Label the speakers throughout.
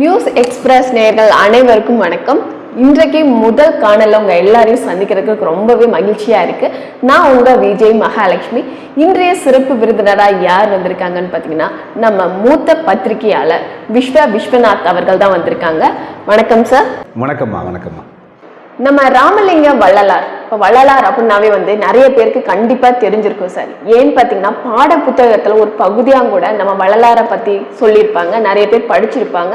Speaker 1: News express நேயர்கள் அனைவருக்கும் வணக்கம். இன்றைக்கு முதல் காணல உங்க எல்லாரையும் சந்திக்கிறதுக்கு ரொம்பவே மகிழ்ச்சியா இருக்கு. நான் உங்க விஜய் மகாலட்சுமி. இன்றைய சிறப்பு விருந்தினரா யார் வந்திருக்காங்கன்னு பார்த்தீங்கன்னா நம்ம மூத்த பத்திரிகையாளர் விஸ்வ விஸ்வநாத் அவர்கள் தான் வந்திருக்காங்க. வணக்கம் சார்
Speaker 2: வணக்கம்மா வணக்கம்மா.
Speaker 1: நம்ம ராமலிங்க வள்ளலார். இப்போ வள்ளலார் அப்படின்னாவே வந்து நிறைய பேருக்கு கண்டிப்பா தெரிஞ்சிருக்கும் சார். ஏன்னு பார்த்தீங்கன்னா பாட புத்தகத்துல ஒரு பகுதியாக கூட நம்ம வள்ளலாரை பத்தி சொல்லியிருப்பாங்க நிறைய பேர் படிச்சிருப்பாங்க.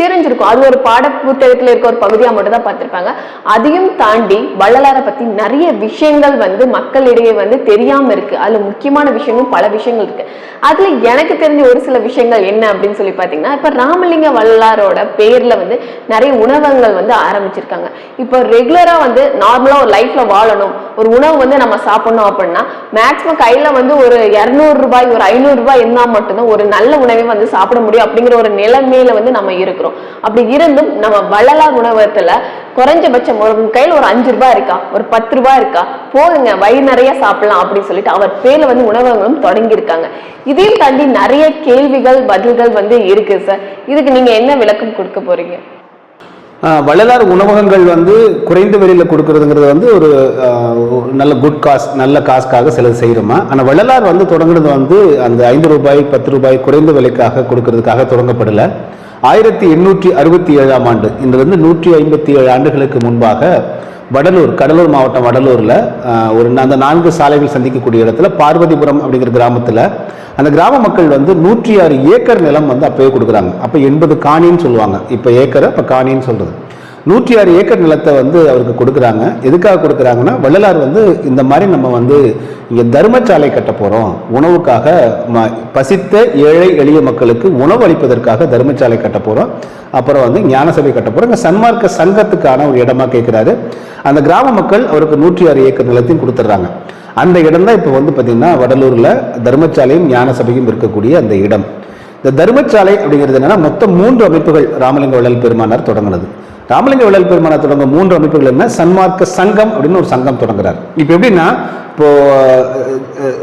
Speaker 1: தெரிஞ்சிருக்கும். அது ஒரு பாட புத்தகத்தில் இருக்க ஒரு பகுதியாக மட்டும் தான் பார்த்துருப்பாங்க. அதையும் தாண்டி வள்ளலாரை பற்றி நிறைய விஷயங்கள் வந்து மக்களிடையே வந்து தெரியாமல் இருக்குது அதில் முக்கியமான விஷயங்களும் பல விஷயங்கள் இருக்குது அதில் எனக்கு தெரிஞ்ச ஒரு சில விஷயங்கள் என்ன அப்படின்னு சொல்லி பார்த்தீங்கன்னா இப்போ ராமலிங்க வள்ளலாரோட பேரில் வந்து நிறைய உணவகங்கள் வந்து ஆரம்பிச்சிருக்காங்க. இப்போ ரெகுலராக வந்து நார்மலாக ஒரு லைஃப்பில் வாழணும். ஒரு உணவு வந்து நம்ம சாப்பிடணும் அப்படின்னா மேக்ஸிமம் கையில் வந்து ஒரு இரநூறு ரூபாய் ஒரு ஐநூறுரூபாய் இருந்தால் மட்டும்தான் ஒரு நல்ல உணவை வந்து சாப்பிட முடியும் அப்படிங்கிற ஒரு நிலைமையில வந்து நம்ம இருக்கிறோம். அப்படி இருந்தும் நம்ம வள்ளலார் உணவகத்துல குறைஞ்சபட்சம் ஒரு கையில ஒரு அஞ்சு ரூபாய் இருக்கா? ஒரு பத்து ரூபாய் இருக்கா? போதுங்க வயிறு நிறைய சாப்பிடலாம் அப்படின்னு சொல்லிட்டு அவர் பேர்ல வந்து உணவகங்களும் தொடங்கி இருக்காங்க இதையும் தாண்டி நிறைய கேள்விகள் பதில்கள் வந்து இருக்கு சார் இதுக்கு நீங்க என்ன விளக்கம் கொடுக்க போறீங்க?
Speaker 2: ஆஹ் வள்ளலார் உணவகங்கள் வந்து குறைந்த விலையில் கொடுக்கறதுங்கிறது வந்து ஒரு நல்ல குட் காஸ் நல்ல காசுக்காக சிலது செய்கிறோமா ஆனால் வள்ளலார் வந்து தொடங்குறது வந்து அந்த ஐந்து ரூபாய் பத்து ரூபாய் குறைந்த விலைக்காக கொடுக்கறதுக்காக தொடங்கப்படலை. ஆயிரத்தி எண்ணூற்றி அறுபத்தி ஏழாம் ஆண்டு. இதிலிருந்து நூற்றி ஐம்பத்தி ஏழு ஆண்டுகளுக்கு முன்பாக வடலூர் கடலூர் மாவட்டம் வடலூரில் ஒரு அந்த நான்கு சாலைகள் சந்திக்கக்கூடிய இடத்துல பார்வதிபுரம் அப்படிங்கிற கிராமத்தில் அந்த கிராம மக்கள் வந்து நூற்றி ஆறு ஏக்கர் நிலம் வந்து அப்போயே கொடுக்குறாங்க. அப்போ எண்பது காணின்னு சொல்லுவாங்க. இப்போ ஏக்கரை இப்போ காணின்னு சொல்கிறது நூற்றி ஆறு ஏக்கர் நிலத்தை வந்து அவருக்கு கொடுக்குறாங்க. எதுக்காக கொடுக்குறாங்கன்னா வள்ளலார் வந்து இந்த மாதிரி நம்ம வந்து இங்கே தர்மச்சாலை கட்ட போகிறோம் உணவுக்காக ம பசித்த ஏழை எளிய மக்களுக்கு உணவு அளிப்பதற்காக தர்மச்சாலை கட்ட போகிறோம் அப்புறம் வந்து ஞானசபை கட்ட போகிறோம் இங்கே சன்மார்க்க சங்கத்துக்கான ஒரு இடமா கேட்குறாரு அந்த கிராம மக்கள் அவருக்கு நூற்றி ஆறு ஏக்கர் நிலத்தையும் கொடுத்துட்றாங்க. அந்த இடம் தான் இப்போ வந்து பார்த்தீங்கன்னா வடலூரில் தர்மச்சாலையும் ஞான சபையும் இருக்கக்கூடிய அந்த இடம். இந்த தர்மசாலை அப்படிங்கிறது என்னன்னா மொத்தம் மூன்று அமைப்புகள் ராமலிங்க வள்ளல் பெருமானார் தொடங்கினது. ராமலிங்க விழல் பெருமானார் தொடங்க மூன்று அமைப்புகள் என்ன? சன்மார்க்க சங்கம் அப்படின்னு ஒரு சங்கம் தொடங்குறார். இப்போ எப்படின்னா இப்போ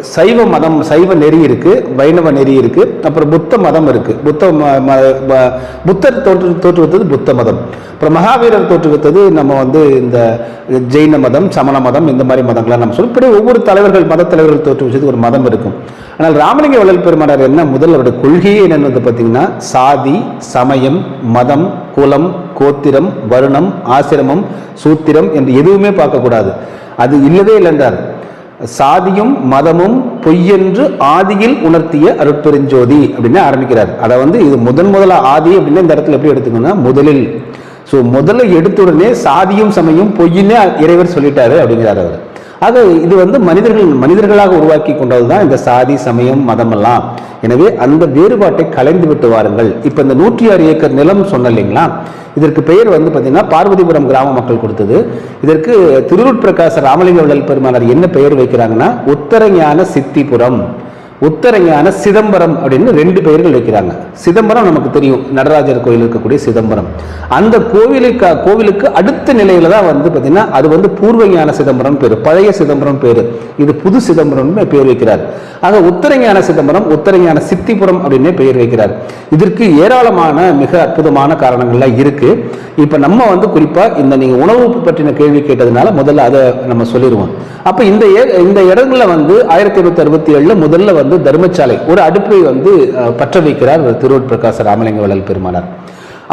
Speaker 2: சைவ மதம் சைவ நெறி இருக்கு வைணவ நெறி இருக்கு அப்புறம் புத்த மதம் இருக்கு. புத்த ம- ம- புத்தர் தோற்று தோற்றுவித்தது புத்த மதம். அப்புறம் மகாவீரர் தோற்றுவித்தது நம்ம வந்து இந்த ஜெயின மதம் சமண மதம் இந்த மாதிரி மதங்கள்லாம் நம்ம சொல்லி இப்படி ஒவ்வொரு தலைவர்கள் மத தலைவர்கள் தோற்றுவிச்சது ஒரு மதம் இருக்கும். ஆனால் ராமலிங்க வள்ளல் பெருமானார் என்ன முதல் அவருடைய கொள்கையே என்னன்னு பார்த்தீங்கன்னா சாதி சமயம் மதம் குலம் கோத்திரம் வருணம் ஆசிரமம் சூத்திரம் என்று எதுவுமே பார்க்கக்கூடாது. அது இல்லவே இல்லைன்றார். சாதியும் மதமும் பொய்யென்று ஆதியில் உணர்த்திய அருட்பெருஞ்சோதி அப்படின்னு ஆரம்பிக்கிறார். அதை வந்து இது முதன் முதல ஆதி அப்படின்னா இந்த இடத்துல எப்படி எடுத்துக்கணும்னா முதலில். ஸோ முதல்ல எடுத்த உடனே சாதியும் சமயம் பொய்யின்னே இறைவர் சொல்லிட்டாரு அப்படிங்கிறார் அவர். ஆக இது வந்து மனிதர்கள் மனிதர்களாக உருவாக்கி கொண்டது தான் இந்த சாதி சமயம் மதம் எல்லாம் எனவே அந்த வேறுபாட்டை கலைந்து விட்டு வாருங்கள். இப்போ இந்த நூற்றி ஆறு ஏக்கர் நிலம் சொன்ன இல்லைங்களா? இதற்கு பெயர் வந்து பார்த்தீங்கன்னா பார்வதிபுரம் கிராம மக்கள் கொடுத்தது. இதற்கு திருவுட்பிரகாச ராமலிங்க வள்ளல் பெருமானார் என்ன பெயர் வைக்கிறாங்கன்னா உத்தரஞான சித்திபுரம். உத்தரஞான சிதம்பரம் அப்படின்னு ரெண்டு பெயர்கள் வைக்கிறாங்க. சிதம்பரம் நமக்கு தெரியும். நடராஜர் கோயில் இருக்கக்கூடிய சிதம்பரம். அந்த கோவிலுக்கு கோவிலுக்கு அடுத்த நிலையில தான் வந்து பார்த்தீங்கன்னா அது வந்து பூர்வஞான சிதம்பரம் பேர் பழைய சிதம்பரம் பேர். இது புது சிதம்பரம் பேர் வைக்கிறார். ஆக உத்தரஞான சிதம்பரம் உத்தரஞான சித்திபுரம் அப்படின்னே பெயர் வைக்கிறார். இதற்கு ஏராளமான மிக அற்புதமான காரணங்கள்லாம் இருக்கு. இப்போ நம்ம வந்து குறிப்பா இந்த நீங்க உணவு பற்றின கேள்வி கேட்டதுனால முதல்ல அதை நம்ம சொல்லிடுவோம். அப்போ இந்த ஏ- இந்த இடங்களில் வந்து ஆயிரத்தி எண்ணூற்றி அறுபத்தி ஏழுல முதல்ல வந்து தர்மசாலை ஒரு அடுப்பை வந்து பற்ற வைக்கிறார் திருவூர் பிரகாச ராமலிங்க வள்ளல் பெருமானார்.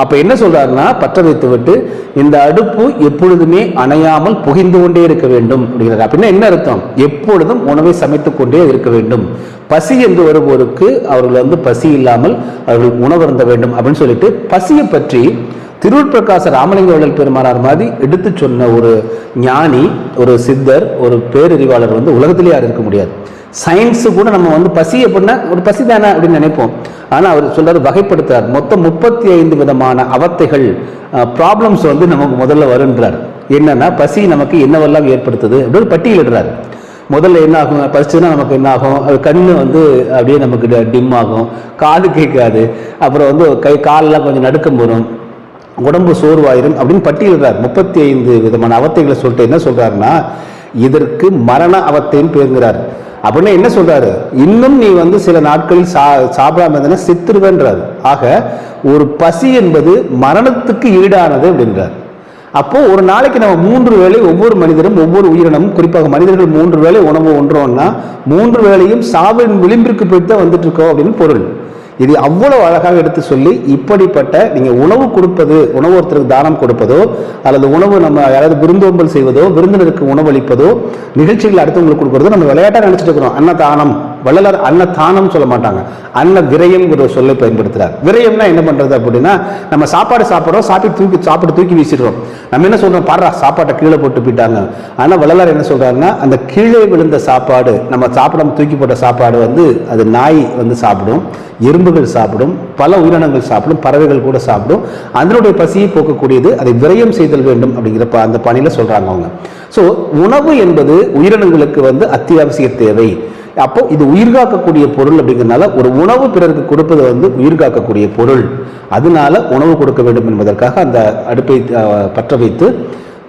Speaker 2: அப்ப என்ன சொல்றாருன்னா பற்ற வைத்து விட்டு இந்த அடுப்பு எப்பொழுதுமே அணையாமல் புகைந்து கொண்டே இருக்க வேண்டும் அப்படிங்கிறார். அப்படின்னா என்ன அர்த்தம்? எப்பொழுதும் உணவை சமைத்துக் கொண்டே இருக்க வேண்டும். பசி என்று வருவோருக்கு அவர்கள் வந்து பசி இல்லாமல் அவர்கள் உணவருந்த வேண்டும் அப்படின்னு சொல்லிட்டு பசியை பற்றி திருவூர் பிரகாச ராமலிங்க வள்ளல் பெருமானார் மாதிரி எடுத்து சொன்ன ஒரு ஞானி ஒரு சித்தர் ஒரு பேரறிவாளர் வந்து உலகத்திலே யார் இருக்க முடியாது. சயின்ஸு கூட நம்ம வந்து பசி அப்படின்னா ஒரு பசி தானே அப்படின்னு நினைப்போம். ஆனால் அவர் சொல்றாரு வகைப்படுத்துறார். மொத்தம் முப்பத்தி ஐந்து விதமான அவத்தைகள் ப்ராப்ளம்ஸ் வந்து நமக்கு முதல்ல வருன்றார் என்னன்னா பசி நமக்கு என்னவெல்லாம் ஏற்படுத்துது அப்படின்னு பட்டியலிடுறாரு முதல்ல என்ன ஆகும்? பசிச்சுன்னா நமக்கு என்ன ஆகும்? அது கண்ணு வந்து அப்படியே நமக்கு டிம் ஆகும். காது கேட்காது. அப்புறம் வந்து கை காலெல்லாம் கொஞ்சம் நடுக்கம் வரும். உடம்பு சோர்வாயிரும் அப்படின்னு பட்டியலிடுறார் முப்பத்தி ஐந்து விதமான அவத்தைகளை சொல்லிட்டு என்ன சொல்கிறாருன்னா இதற்கு மரண அவத்தைன்னு பேருங்கிறார். அப்படின்னா என்ன சொல்றாரு? இன்னும் நீ வந்து சில நாட்களில் சா சாப்பிடாம இருந்தனா சித்துருவேன்றார். ஆக ஒரு பசி என்பது மரணத்துக்கு ஈடானது அப்படின்றார். அப்போ ஒரு நாளைக்கு நம்ம மூன்று வேளை ஒவ்வொரு மனிதரும் ஒவ்வொரு உயிரினமும் குறிப்பாக மனிதர்கள் மூன்று வேளை உணவு ஒன்றோன்னா மூன்று வேளையும் சாவின் விளிம்பிற்கு போய் தான் வந்துட்டு இருக்கோம் அப்படின்னு பொருள். இது அவ்வளவு அழகாக எடுத்து சொல்லி இப்படிப்பட்ட நீங்க உணவு கொடுப்பது உணவு ஒருத்தருக்கு தானம் கொடுப்பதோ அல்லது உணவு நம்ம யாராவது விருந்தோம்பல் செய்வதோ விருந்தினருக்கு உணவளிப்பதோ நிகழ்ச்சிகள் அடுத்தவங்களுக்கு கொடுக்கறதோ நம்ம விளையாட்டாக நினைச்சிட்டு இருக்கிறோம். அன்னதானம். வள்ளலார் அன்னதானம் சொல்ல மாட்டாங்க. அன்ன விரயம்ங்கிற ஒரு சொல்லை பயன்படுத்துகிறார் விரயம்னா என்ன பண்றது அப்படின்னா நம்ம சாப்பாடு சாப்பிட்றோம் சாப்பிட்டு தூக்கி சாப்பிட்டு தூக்கி வீசிடுறோம். நம்ம என்ன சொல்றோம்? பாடுறா சாப்பாட்டை கீழே போட்டு போயிட்டாங்க. ஆனா வள்ளலார் என்ன சொல்றாருன்னா அந்த கீழே விழுந்த சாப்பாடு நம்ம சாப்பிடாம தூக்கி போட்ட சாப்பாடு வந்து அது நாய் வந்து சாப்பிடும் எறும்புகள் சாப்பிடும் பல உயிரினங்கள் சாப்பிடும் பறவைகள் கூட சாப்பிடும். அதனுடைய பசியை போக்கக்கூடியது அதை விரயம் செய்தல் வேண்டும் அப்படிங்கிற அந்த பணியில சொல்றாங்க அவங்க. ஸோ உணவு என்பது உயிரினங்களுக்கு வந்து அத்தியாவசிய தேவை. அப்போ இது உயிர் காக்கக்கூடிய பொருள் அப்படிங்கிறதுனால ஒரு உணவு பிறருக்கு கொடுப்பது வந்து உயிர் காக்கக்கூடிய பொருள். அதனால உணவு கொடுக்க வேண்டும் என்பதற்காக அந்த அடுப்பை பற்ற வைத்து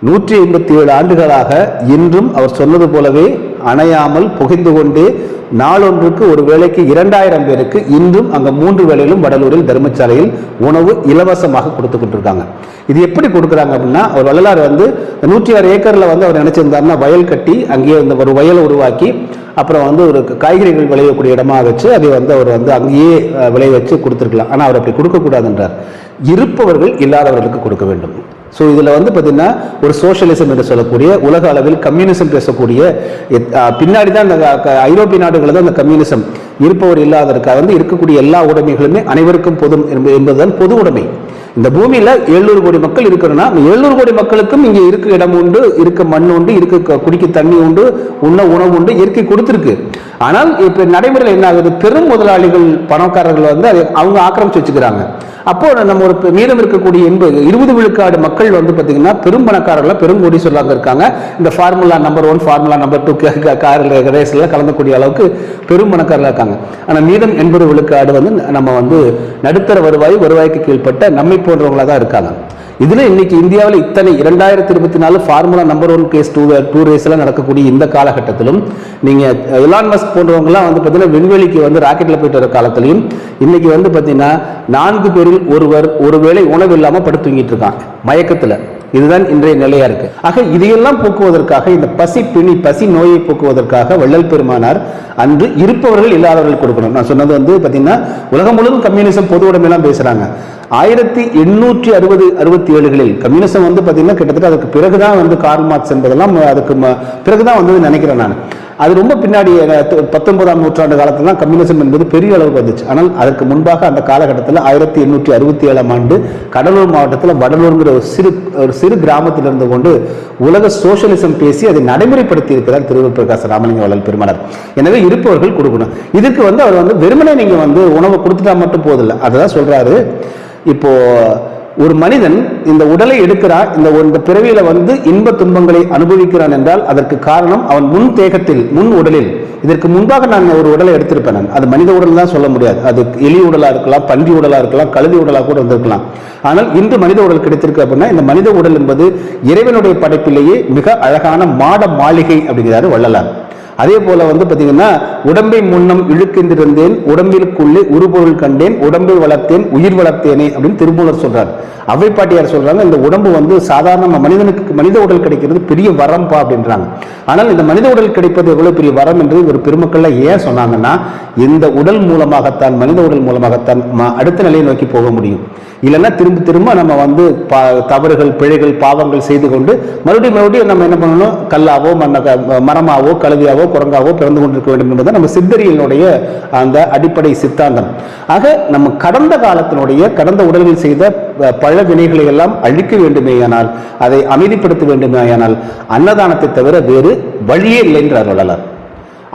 Speaker 2: நூற்றி ஐம்பத்தி ஏழு ஆண்டுகளாக இன்றும் அவர் சொன்னது போலவே அணையாமல் புகைந்து கொண்டே நாளொன்றுக்கு ஒரு வேளைக்கு இரண்டாயிரம் பேருக்கு இன்றும் அங்க மூன்று வேளையிலும் வடலூரில் தர்மசாலையில் உணவு இலவசமாக கொடுத்து கொண்டிருக்காங்க. இது எப்படி கொடுக்குறாங்க அப்படின்னா அவர் வள்ளலார் வந்து நூற்றி ஆறு ஏக்கர்ல வந்து அவர் நினைச்சிருந்தாருன்னா வயல் கட்டி அங்கேயே இந்த ஒரு வயலை உருவாக்கி அப்புறம் வந்து ஒரு காய்கறிகள் விளையக்கூடிய இடமா வச்சு அதை வந்து அவர் வந்து அங்கேயே விளைய வச்சு கொடுத்துருக்கலாம். ஆனால் அவர் அப்படி கொடுக்கக்கூடாதுன்றார். இருப்பவர்கள் இல்லாதவர்களுக்கு கொடுக்க வேண்டும். ஸோ இதில் வந்து பார்த்திங்கன்னா ஒரு சோஷியலிசம் என்று சொல்லக்கூடிய உலக அளவில் கம்யூனிசம் பேசக்கூடிய பின்னாடி தான் இந்த ஐரோப்பிய நாடுகளில் தான் அந்த கம்யூனிசம் இருப்பவர் இல்லாததற்காக வந்து இருக்கக்கூடிய எல்லா உடைமைகளுமே அனைவருக்கும் பொது என்பதுதான் பொது உடைமை. இந்த பூமியில 700 கோடி மக்கள் இருக்கிறன்னா எழுநூறு கோடி மக்களுக்கும் இங்க இருக்க இடம் உண்டு இருக்க மண் உண்டு இருக்க குடிக்க தண்ணி உண்டு உண்ண உணவு உண்டு இயற்கை கொடுத்திருக்கு. ஆனால் இப்ப நடைமுறையில் என்ன ஆகுது? பெரும் முதலாளிகள் பணக்காரர்கள் வந்து அதை அவங்க ஆக்கிரமிச்சு வச்சுக்கிறாங்க. அப்போ நம்ம ஒரு மீதம் இருக்கக்கூடிய எண்பது இருபது விழுக்காடு மக்கள் வந்து பாத்தீங்கன்னா பெரும் பணக்காரர்கள் பெரும் கோடி சொல்லாங்க இருக்காங்க. இந்த formula number one formula number two காரில் ரேஸ்ல கலந்தக்கூடிய அளவுக்கு பெரும் பணக்காரர்கள் இருக்காங்க. ஆனா மீதம் எண்பது விழுக்காடு வந்து நம்ம வந்து நடுத்தர வருவாய் வருவாய்க்கு கீழ்ப்பட்ட நம்மை போன்றவங்களாக தான் இருக்காங்க. இதுல இன்னைக்கு இந்தியாவில் இத்தனை இரண்டாயிரத்தி இருபத்தி நாலு ஃபார்முலா நம்பர் ஒன் கேஸ் டூ டூ ரேஸ்லாம் நடக்கக்கூடிய இந்த காலகட்டத்திலும் நீங்க எலான் மஸ்க் போன்றவங்கலாம் வந்து பார்த்தீங்கன்னா விண்வெளிக்கு வந்து ராக்கெட்ல போயிட்டு வர காலத்திலையும் இன்னைக்கு வந்து பார்த்தீங்கன்னா நான்கு பேரில் ஒருவர் ஒருவேளை உணவு இல்லாமல் படுத்து தூங்கிட்டு இருக்காங்க. மயக்கத்துல. இதுதான் இன்றைய நிலையா இருக்கு. ஆக இதையெல்லாம் போக்குவதற்காக இந்த பசி பிணி பசி நோயை போக்குவதற்காக வள்ளல் பெருமானார் அன்று இருப்பவர்கள் இல்லாதவர்கள் கொடுக்கணும். நான் சொன்னது வந்து பாத்தீங்கன்னா உலகம் முழுவதும் கம்யூனிசம் பொது உடைமையெல்லாம் பேசுறாங்க. ஆயிரத்தி எண்ணூற்றி அறுபது அறுபத்தி ஏழுகளில் கம்யூனிசம் வந்து பாத்தீங்கன்னா கிட்டத்தட்ட அதுக்கு பிறகுதான் வந்து கார்ல் மார்க்ஸ் என்பதெல்லாம் அதுக்கு பிறகுதான் வந்து நினைக்கிறேன் நான். அது ரொம்ப பின்னாடி பத்தொன்பதாம் நூற்றாண்டு காலத்துல தான் கம்யூனிசம் என்பது பெரிய அளவுக்கு வந்துச்சு. ஆனால் அதற்கு முன்பாக அந்த காலகட்டத்தில் ஆயிரத்தி எண்ணூற்றி அறுபத்தி ஏழாம் ஆண்டு கடலூர் மாவட்டத்தில் வடலூருங்கிற ஒரு சிறு ஒரு சிறு கிராமத்தில் இருந்து கொண்டு உலக சோசியலிசம் பேசி அதை நடைமுறைப்படுத்தி இருக்கிறார் திருவள்ளுவர் பிரகாச ராமலிங்க வள்ளல் பெருமானார். எனவே இருப்பவர்கள் கொடுக்கணும். இதுக்கு வந்து அவர் வந்து வெறுமனே நீங்கள் வந்து உணவை கொடுத்துட்டா மட்டும் போதில்லை அதுதான் சொல்கிறாரு இப்போ ஒரு மனிதன் இந்த உடலை எடுக்கிறான் இந்த இந்த பிறவியில வந்து இன்ப துன்பங்களை அனுபவிக்கிறான் என்றால் அதற்கு காரணம் அவன் முன் தேகத்தில் முன் உடலில். இதற்கு முன்பாக நான் ஒரு உடலை எடுத்திருப்பேன் நான். அது மனித உடல் தான் சொல்ல முடியாது. அது எலி உடலா இருக்கலாம் பன்றி உடலா இருக்கலாம் கழுதி உடலா கூட இருந்திருக்கலாம். ஆனால் இன்று மனித உடல் கிடைத்திருக்கு அப்படின்னா இந்த மனித உடல் என்பது இறைவனுடைய படைப்பிலேயே மிக அழகான மாட மாளிகை அப்படிங்கிறாரு வள்ளலார். அதே போல வந்து பார்த்தீங்கன்னா உடம்பை முன்னம் இழுக்கின்றிருந்தேன் உடம்பிற்குள்ளே உருபொருள் கண்டேன் உடம்பை வளர்த்தேன் உயிர் வளர்த்தேனே அப்படின்னு திருமூலர் சொல்றார். அவை பாட்டியார் சொல்றாங்க இந்த உடம்பு வந்து சாதாரண மனிதனுக்கு மனித உடல் கிடைக்கிறது பெரிய வரம்பா அப்படின்றாங்க. ஆனால் இந்த மனித உடல் கிடைப்பது எவ்வளவு பெரிய வரம் என்று ஒரு பெருமக்கள்ல ஏன் சொன்னாங்கன்னா இந்த உடல் மூலமாகத்தான் மனித உடல் மூலமாகத்தான் அடுத்த நிலையை நோக்கி போக முடியும். இல்லைன்னா திரும்ப திரும்ப நம்ம வந்து பா- தவறுகள் பிழைகள் பாவங்கள் செய்து கொண்டு மறுபடியும் மறுபடியும் நம்ம என்ன பண்ணணும்? கல்லாவோ மண்ண மரமாவோ கழுதியாவோ குரங்காவோ பிறந்து கொண்டிருக்க வேண்டும் என்பது நம்ம சித்தரியனுடைய அந்த அடிப்படை சித்தாந்தம். ஆக நம்ம கடந்த காலத்தினுடைய கடந்த உடலில் செய்த பழ வினைகளை எல்லாம் அழிக்க வேண்டுமேயானால் அதை அமைதிப்படுத்த வேண்டுமேயானால் அன்னதானத்தை தவிர வேறு வழியே இல்லை என்றார் வள்ளலார்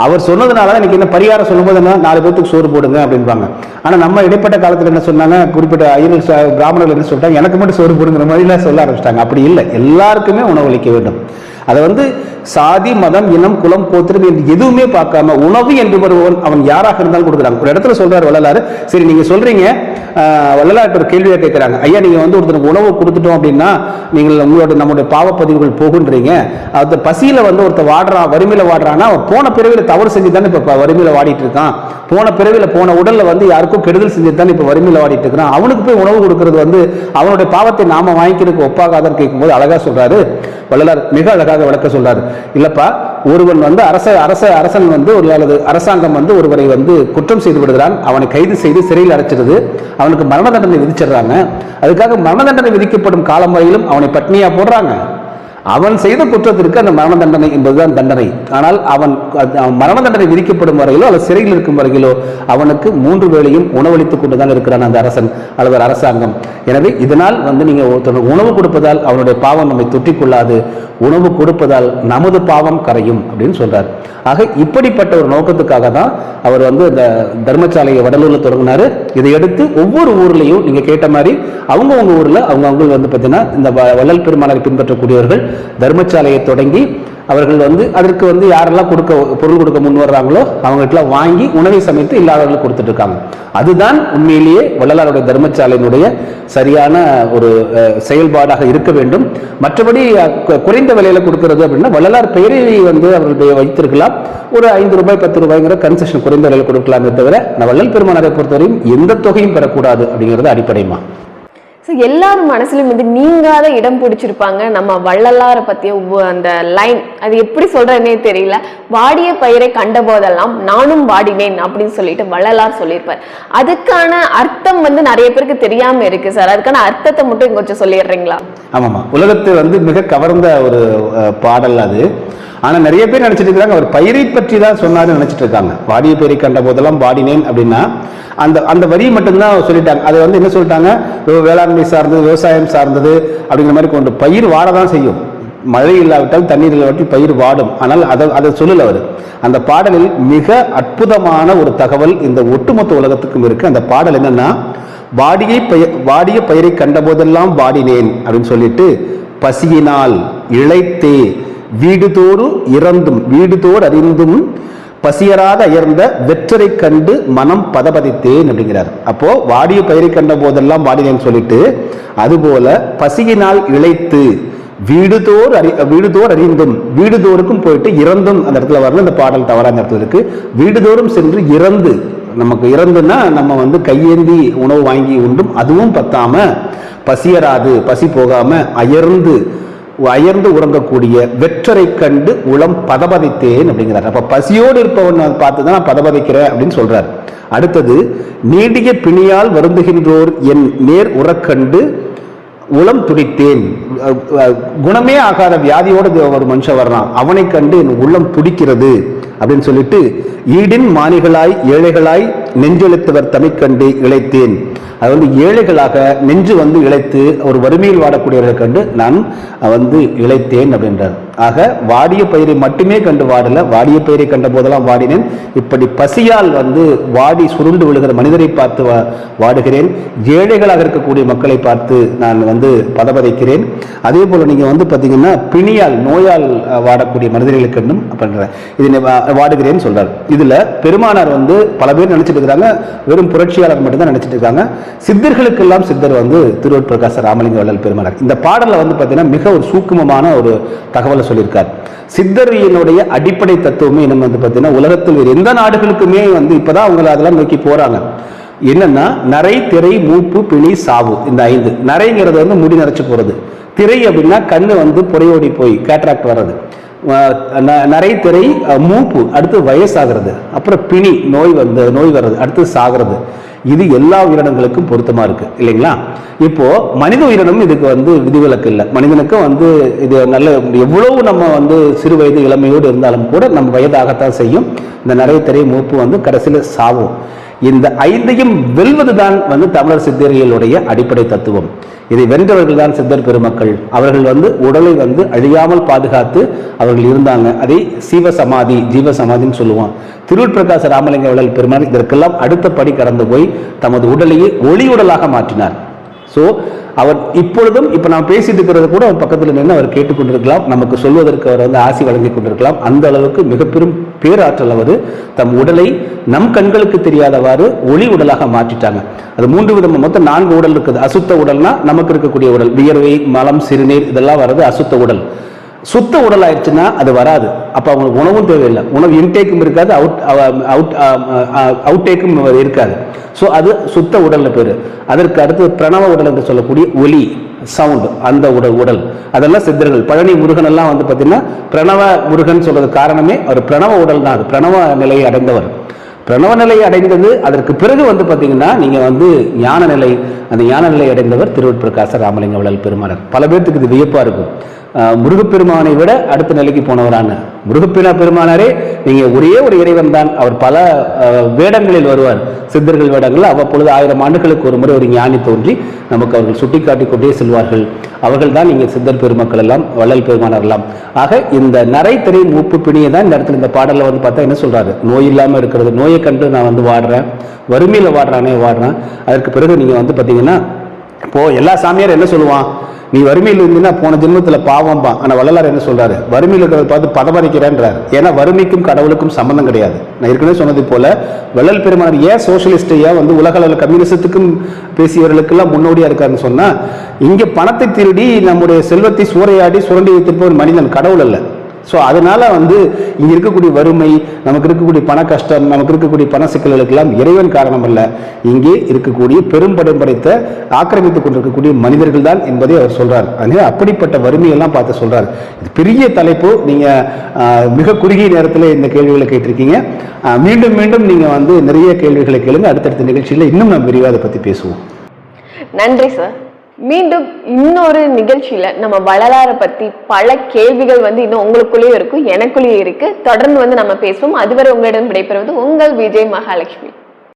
Speaker 2: அவர் சொன்னதுனால தான் இன்னைக்கு என்ன பரிகாரம் சொல்லும்போது என்ன நாலு பேத்துக்கு சோறு போடுங்க அப்படின்பாங்க. ஆனா நம்ம இடைப்பட்ட காலத்துல என்ன சொன்னாங்க குறிப்பிட்ட ஐயர் பிராமணர்கள் என்ன சொல்லிட்டாங்க எனக்கு மட்டும் சோறு போடுங்கிற மாதிரிலாம் சொல்ல ஆரம்பிச்சிட்டாங்க. அப்படி இல்லை. எல்லாருக்குமே உணவளிக்க வேண்டும். அதை வந்து சாதி மதம் இனம் குலம் கோத்திரம் என்று எதுவுமே பார்க்காம உணவு என்று வருபவன் அவன் யாராக இருந்தாலும் கொடுக்குறாங்க ஒரு இடத்துல சொல்றாரு வள்ளலாறு சரி நீங்க சொல்றீங்க. ஆஹ், வள்ளலார் ஒரு கேள்வியா கேட்கிறாங்க ஐயா நீங்க வந்து ஒருத்தருக்கு உணவு கொடுத்துட்டோம் அப்படின்னா நீங்கள் உங்களோட நம்முடைய பாவப்பதிவுகள் போகுன்றீங்க. அந்த பசியில வந்து ஒருத்தர் வாடுறான் வறுமையில வாடுறான்னா அவன் போன பிறவில தவறு செஞ்சு தானே இப்ப வறுமையில வாடிட்டு இருக்கான் போன பிறவில போன உடல்ல வந்து யாருக்கும் கெடுதல் செஞ்சு தானே இப்ப வறுமையில வாடிட்டு இருக்கிறான் அவனுக்கு போய் உணவு கொடுக்கறது வந்து அவனுடைய பாவத்தை நாம வாங்கிக்கிறதுக்கு ஒப்பாகாதன்னு கேட்கும்போது அழகா சொல்றாரு. வள்ளலார் மிக அழகாக விளக்க சொல்றாரு. இல்லப்பா ஒருவன் வந்து அரச அரச அரசன் வந்து ஒரு அல்லது அரசாங்கம் வந்து ஒருவரை வந்து குற்றம் செய்து விடுகிறான் அவனை கைது செய்து சிறையில் அடைச்சிடுது அவனுக்கு மரண தண்டனை விதிச்சிடுறாங்க. அதுக்காக மரண தண்டனை விதிக்கப்படும் காலம் வரையிலும் அவனை பட்னியாக போடுறாங்க. அவன் செய்த குற்றத்திற்கு அந்த மரண தண்டனை என்பதுதான் தண்டனை. ஆனால் அவன் அது- மரண தண்டனை விதிக்கப்படும் வரையிலோ அல்லது சிறையில் இருக்கும் வரையிலோ அவனுக்கு மூன்று வேளையும் உணவளித்துக் கொண்டுதான் இருக்கிறான் அந்த அரசன் அல்லது அரசாங்கம். எனவே இதனால் வந்து நீங்க ஒருத்தனுக்கு உணவு கொடுப்பதால் அவனுடைய பாவம் நம்மை தொட்டி கொள்ளாது உணவு கொடுப்பதால் நமது பாவம் கரையும் அப்படின்னு சொல்றார். ஆக இப்படிப்பட்ட ஒரு நோக்கத்துக்காக தான் அவர் வந்து இந்த தர்மசாலையை வடலூர்ல தொடங்கினாரு. இதை எடுத்து ஒவ்வொரு ஊர்லயும் நீங்க கேட்ட மாதிரி அவங்கவுங்க ஊர்ல அவங்க அவங்க வந்து பார்த்தீங்கன்னா இந்த வ- வள்ளல் பெருமாளரை பின்பற்றக்கூடியவர்கள் தர்மசாலையை தொடங்கி அவர்கள் வந்து அதற்கு வந்து யாரெல்லாம் கொடுக்க பொருள் கொடுக்க முன் வர்றாங்களோ அவங்ககிட்டலாம் வாங்கி உணவை சமைத்து இல்லாதவர்களுக்கு கொடுத்துட்டு இருக்காங்க அதுதான் உண்மையிலேயே வள்ளலாருடைய தர்மசாலையினுடைய சரியான ஒரு செயல்பாடாக இருக்க வேண்டும். மற்றபடி குறைந்த விலையில கொடுக்கறது அப்படின்னா வள்ளலார் பெயரை வந்து அவர்கள் வைத்திருக்கலாம். ஒரு ஐந்து ரூபாய் பத்து ரூபாய்ங்கிற கன்செஷன் குறைந்த விலையில் கொடுக்கலாமே தவிர நான் வள்ளல் பெருமானாரை பொறுத்தவரையும் எந்த தொகையும் பெறக்கூடாது அப்படிங்கிறது அடிப்படைமா
Speaker 1: ஸோ எல்லாரும் மனசுலையும் வந்து நீங்காத இடம் பிடிச்சிருப்பாங்க. நம்ம வள்ளலாரை பற்றிய அந்த லைன் அது எப்படி சொல்றதுனே தெரியல. வாடிய பயிரை கண்ட போதெல்லாம் நானும் வாடினேன் அப்படின்னு சொல்லிட்டு வள்ளலார் சொல்லியிருப்பார். அதுக்கான அர்த்தம் வந்து நிறைய பேருக்கு தெரியாம இருக்கு சார். அதுக்கான அர்த்தத்தை மட்டும் கொஞ்சம் சொல்லிடுறீங்களா?
Speaker 2: ஆமாம் உலகத்தை வந்து மிக கவர்ந்த ஒரு பாடல் அது. ஆனால் நிறைய பேர் நினச்சிட்டு இருக்காங்க அவர் பயிரை பற்றி தான் சொன்னார்னு நினச்சிட்டு இருக்காங்க. வாடிய பயிரை கண்ட போதெல்லாம் வாடினேன் அப்படின்னா அந்த அந்த வரியை மட்டும்தான் சொல்லிட்டாங்க. அதை வந்து என்ன சொல்லிட்டாங்க? வேளாண்மை சார்ந்தது விவசாயம் சார்ந்தது அப்படிங்கிற மாதிரி கொண்டு பயிர் வாடதான் செய்யும். மழை இல்லாவிட்டால் தண்ணீர் இல்லாவிட்டால் பயிர் வாடும். ஆனால் அதை அதை சொல்லல அவர். அந்த பாடலில் மிக அற்புதமான ஒரு தகவல் இந்த ஒட்டுமொத்த உலகத்துக்கும் இருக்கு. அந்த பாடல் என்னன்னா வாடியை பய வாடிய பயிரை கண்டபோதெல்லாம் வாடினேன் அப்படின்னு சொல்லிட்டு பசியினால் இழைத்தே வீடுதோறு இறந்தும் வீடுதோர் அறிந்தும் பசியராத அயர்ந்த வெற்றரை கண்டு மனம் பதபதித்தேன் அப்படிங்கிறார். அப்போ வாடிய பயிரை கண்ட போதெல்லாம் வாடினேன்னு சொல்லிட்டு அதுபோல பசியினால் இழைத்து வீடுதோர் அறி வீடுதோர் அறிந்தும் வீடுதோறுக்கும் போயிட்டு இறந்தும் அந்த இடத்துல வரணும் இந்த பாடல் தவறான இடத்துல இருக்கு. வீடுதோறும் சென்று இறந்து நமக்கு இறந்துன்னா நம்ம வந்து கையேந்தி உணவு வாங்கி உண்டும் அதுவும் பத்தாம பசியராது பசி போகாம அயர்ந்து அயர்ந்து உறங்கக்கூடிய வெற்றரை கண்டு உளம் பதபதைத்தேன் அப்படிங்கிறார். அப்ப பசியோடு இருப்பவன் பார்த்து தான் நான் பதபதைக்கிறேன் அப்படின்னு சொல்றார். அடுத்தது நீடிய பிணியால் வருந்துகின்றோர் என் நேர் உறக்கண்டு உளம் துடித்தேன். குணமே ஆகாத வியாதியோட ஒரு மனுஷன் வர்றான். அவனை கண்டு என் உள்ளம் துடிக்கிறது அப்படின்னு சொல்லிட்டு ஈடின் மானிகளாய் ஏழைகளாய் நெஞ்செழுத்தவர் தமிழ்கண்டு கண்டு இழைத்தேன். அது வந்து ஏழைகளாக நெஞ்சு வந்து இழைத்து ஒரு வறுமையில் வாடக்கூடியவர்களை கண்டு நான் வந்து இழைத்தேன் அப்படின்றார். ஆக வாடிய பயிரை மட்டுமே கண்டு வாடல. வாடிய பயிரை கண்ட போதெல்லாம் வாடினேன். இப்படி பசியால் வந்து வாடி சுருண்டு விழுகிற மனிதரை பார்த்து வா- வாடுகிறேன். ஏழைகளாக இருக்கக்கூடிய மக்களை பார்த்து நான் வந்து பதபதைக்கிறேன். அதே போல நீங்க வந்து பாத்தீங்கன்னா பிணியால் நோயால் வாடக்கூடிய மனிதர்களுக்கு கண்டும் பண்றேன் இது நி- வாடுகிறேன்னு சொல்றாரு. இதுல பெருமானார் வந்து பல பேர் நினைச்சிட்டு இருக்கிறாங்க வெறும் புரட்சியாளர் மட்டும்தான் நினைச்சிட்டு இருக்காங்க. சித்தர்களுக்கெல்லாம் சித்தர் வந்து திருவட்பிரகாச ராமலிங்க வள்ளல் பெருமானார். இந்த பாடல்ல வந்து பாத்தீங்கன்னா மிக ஒரு சூக்குமமான ஒரு தகவலை சொல்லியிருக்கார். சித்தரியினுடைய அடிப்படை தத்துவமே என்னன்னு வந்து பார்த்தீங்கன்னா உலகத்தில் வேறு எந்த நாடுகளுக்குமே வந்து இப்பதான் அவங்க அதெல்லாம் நோக்கி போறாங்க. என்னன்னா நரை திரை மூப்பு பிணி சாவு இந்த ஐந்து. நரைங்கிறது வந்து முடி நரைச்சு போறது. திரை அப்படின்னா கண்ணு வந்து புறையோடி போய் கேட்ராக்ட் வர்றது. அஹ் நரை திரை மூப்பு அடுத்து வயசாகிறது. அப்புறம் பிணி நோய் வந்து நோய் வர்றது அடுத்து சாகிறது. இது எல்லா உயிரினங்களுக்கும் பொருத்தமாக இருக்கு இல்லைங்களா? இப்போ மனித உயிரினம் இதுக்கு வந்து விதிவிலக்கு இல்லை. மனிதனுக்கும் வந்து இது நல்ல எவ்வளவு நம்ம வந்து சிறு வயது இளமையோடு இருந்தாலும் கூட நம்ம வயதாகத்தான் செய்யும். இந்த நிறைய திரை மூப்பு வந்து கடைசியில் சாவும். இந்த ஐந்தையும் வெல்வதுதான் வந்து தமிழர் சித்தர்களுடைய அடிப்படை தத்துவம். இதை வென்றவர்கள் தான் சித்தர் பெருமக்கள். அவர்கள் வந்து உடலை வந்து அழியாமல் பாதுகாத்து அவர்கள் இருந்தாங்க. அதை சீவ சமாதி ஜீவ சமாதின்னு சொல்லுவோம் திருவூர்பிரகாச ராமலிங்க வள்ளல் பெருமாள் இதற்கெல்லாம் அடுத்த படி கடந்து போய் தமது உடலையே ஒளி உடலாக மாற்றினார். ஸோ அவர் இப்பொழுதும் இப்போ நான் பேசிட்டு இருக்கிறது கூட அவர் பக்கத்தில் நின்று அவர் கேட்டுக்கொண்டிருக்கலாம். நமக்கு சொல்வதற்கு அவர் வந்து ஆசி வழங்கி கொண்டிருக்கலாம். அந்த அளவுக்கு மிக பெரும் பேராற்றல் அவர் தம் உடலை நம் கண்களுக்கு தெரியாதவாறு ஒளி உடலாக மாற்றிட்டாங்க. அது மூன்று விதம் மொத்தம் நான்கு உடல் இருக்குது. அசுத்த உடல்னா நமக்கு இருக்கக்கூடிய உடல். வியர்வை மலம் சிறுநீர் இதெல்லாம் வர்றது அசுத்த உடல். சுத்த உடல் ஆயிடுச்சுன்னா அது வராது. அப்போ அவங்களுக்கு உணவும் தேவையில்லை. உணவு இன்டேக்கும் இருக்காது அவுட் அவுட் அவுட்டேக்கும் இருக்காது. ஸோ அது சுத்த உடலில் பேர். அதற்கு அடுத்து பிரணவ உடல் என்று சொல்லக்கூடிய ஒலி சவுண்ட் அந்த உடல் உடல். அதெல்லாம் சித்தர்கள். பழனி முருகன் எல்லாம் வந்து பார்த்தீங்கன்னா பிரணவ முருகன் சொல்றது காரணமே அவர் பிரணவ உடல் தான். அது பிரணவ நிலையை அடைந்தவர். பிரணவ நிலையை அடைந்தது அதற்கு பிறகு வந்து பார்த்தீங்கன்னா நீங்கள் வந்து ஞான நிலை அந்த ஞான நிலை அடைந்தவர் திருவட்பிரகாச ராமலிங்க வள்ளல் பெருமானர். பல பேர்த்துக்கு இது வியப்பாக இருக்கும். முருகப்பெருமானை விட அடுத்த நிலைக்கு போனவரான முருகப்பினா பெருமானாரே நீங்கள் ஒரே ஒரு இறைவன் தான். அவர் பல வேடங்களில் வருவார். சித்தர்கள் வேடங்கள் அவ்வப்பொழுது ஆயிரம் ஆண்டுகளுக்கு ஒரு முறை ஒரு ஞானி தோன்றி நமக்கு அவர்கள் சுட்டிக்காட்டி கொண்டே செல்வார்கள். அவர்கள் தான் இங்கே சித்தர் பெருமக்கள் எல்லாம் வள்ளல் பெருமானார் எல்லாம். ஆக இந்த நரை திரை மூப்பு பிணியை தான் இந்த இடத்துல இந்த பாடலில் வந்து பார்த்தா என்ன சொல்கிறாரு நோய் இல்லாமல் இருக்கிறது. நோயை கண்டு நான் வந்து வாடுறேன். வறுமையில் வாடுறானே வாடுறேன். அதற்கு பிறகு நீங்கள் வந்து பார்த்தீங்கன்னா இப்போ எல்லா சாமியார் என்ன சொல்லுவான்? நீ வறுமையில் இருந்தீங்கன்னா போன ஜென்மத்தில் பாவம்பா ஆனால் வள்ளலார் என்ன சொல்கிறாரு வறுமையில் இருக்கிறத பார்த்து பதமரிக்கிறேன்றார் ஏன்னா வறுமைக்கும் கடவுளுக்கும் சம்பந்தம் கிடையாது. நான் ஏற்கனவே சொன்னது போல வள்ளல் பெருமானார் ஏன் சோசியலிஸ்டையா வந்து உலக அளவில் கம்யூனிசத்துக்கும் பேசியவர்களுக்கெல்லாம் முன்னோடியாக இருக்காருன்னு சொன்னால் இங்கே பணத்தை திருடி நம்முடைய செல்வத்தை சூறையாடி சுரண்டி வைத்திருப்பவர் மனிதன் கடவுள் அல்ல. ஸோ அதனால வந்து இங்கே இருக்கக்கூடிய வறுமை நமக்கு இருக்கக்கூடிய பண கஷ்டம் நமக்கு இருக்கக்கூடிய பண சிக்கல்களுக்கெல்லாம் இறைவன் காரணம் அல்ல. இங்கே இருக்கக்கூடிய பெரும்படம் படைத்த ஆக்கிரமித்துக் கொண்டிருக்கக்கூடிய மனிதர்கள் தான் என்பதை அவர் சொல்றார். அதனால் அப்படிப்பட்ட வறுமையெல்லாம் பார்த்து சொல்கிறார் இது பெரிய தலைப்பு. நீங்க மிக குறுகிய நேரத்தில் இந்த கேள்விகளை கேட்டிருக்கீங்க. மீண்டும் மீண்டும் நீங்க வந்து நிறைய கேள்விகளை கேளுங்க. அடுத்தடுத்த நிகழ்ச்சியில் இன்னும் நம்ம விரிவாக அதை பத்தி பேசுவோம்.
Speaker 1: நன்றி சார். மீண்டும் இன்னொரு நிகழ்ச்சியில நம்ம வள்ளலாரை பத்தி பல கேள்விகள் வந்து இன்னும் உங்களுக்குள்ளேயும் இருக்கும் எனக்குள்ளேயும் இருக்கு. தொடர்ந்து வந்து நம்ம பேசுவோம். அதுவரை உங்களிடம் விடைபெறுவது உங்கள் விஜய் மகாலட்சுமி.